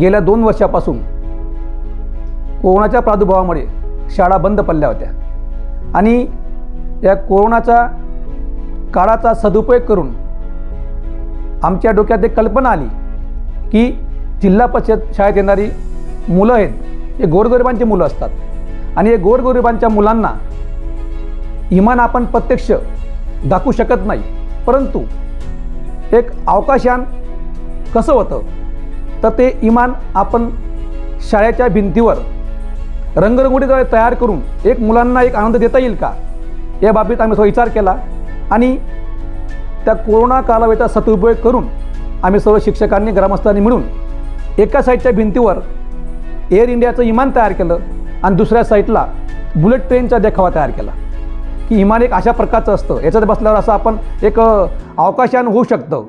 गेल्या दोन वर्षापासून कोरोनाच्या प्रादुर्भावामुळे शाळा बंद पडल्या होत्या. आणि या कोरोनाच्या काळाचा सदुपयोग करून आमच्या डोक्यात एक कल्पना आली की जिल्हा परिषद शाळेत येणारी मुलं आहेत हे गोरगरिबांची मुलं असतात. आणि हे गोरगरिबांच्या मुलांना इमान आपण प्रत्यक्ष दाखवू शकत नाही. परंतु एक अवकाशयान कसं होतं? तर ते इमान आपण शाळेच्या भिंतीवर रंगरंगोटीद्वारे तयार करून एक मुलांना एक आनंद देता येईल का? या बाबतीत आम्ही थोडा विचार केला आणि त्या कोरोना कालावधीचा सदुपयोग करून आम्ही सर्व शिक्षकांनी ग्रामस्थांनी मिळून एका साईडच्या भिंतीवर एअर इंडियाचं इमान तयार केलं आणि दुसऱ्या साईडला बुलेट ट्रेनचा देखावा तयार केला. की इमान एक अशा प्रकारचं असतं. याच्यात बसल्यावर असं आपण एक अवकाशयान होऊ शकतं.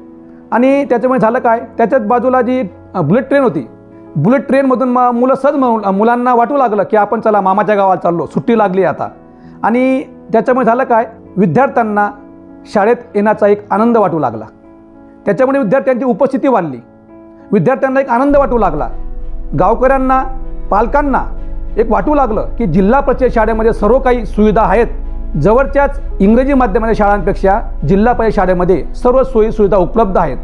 आणि त्याच्यामुळे झालं काय? त्याच्याच बाजूला जी बुलेट ट्रेन होती. बुलेट ट्रेनमधून मग मुलं सहज म्हणून मुलांना वाटू लागलं की आपण चला मामाच्या गावात चाललो सुट्टी लागली आता. आणि त्याच्यामुळे झालं काय? विद्यार्थ्यांना शाळेत येण्याचा एक आनंद वाटू लागला. त्याच्यामुळे विद्यार्थ्यांची उपस्थिती वाढली. विद्यार्थ्यांना एक आनंद वाटू लागला. गावकऱ्यांना पालकांना एक वाटू लागलं की जिल्हा परिषद शाळेमध्ये सर्व काही सुविधा आहेत. जवळच्याच इंग्रजी माध्यमाच्या शाळांपेक्षा जिल्हा परिषद शाळेमध्ये सर्व सोयी सुविधा उपलब्ध आहेत.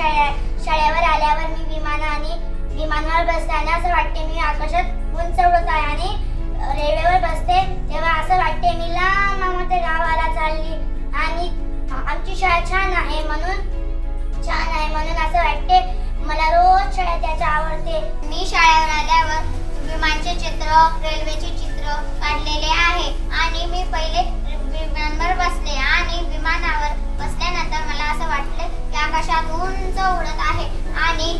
ते शाळेवर आल्यावर मी विमान आणि विमानावर बसताना असं वाटते मी आकाशात उंच उडत आहे आणि रेल्वेवर बसते तेव्हा असं वाटते मी लांब मामाच्या गावाला चालली आणि आमची शाळा छान आहे म्हणून छान आहे म्हणून असं वाटते. मला रोज शाळा त्याच्या आवडते. मी शाळेवर आल्यावर विमानचे चित्र रेल्वेचे चित्र काढलेले आहे आणि मी की उंच उडत आहे आणि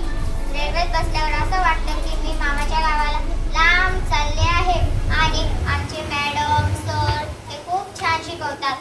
रेल्वेत बसल्यावर असं वाटलं की मी मामाच्या गावाला लांब चालले आहे. आणि आमचे मॅडम सर ते खूप छान शिकवतात.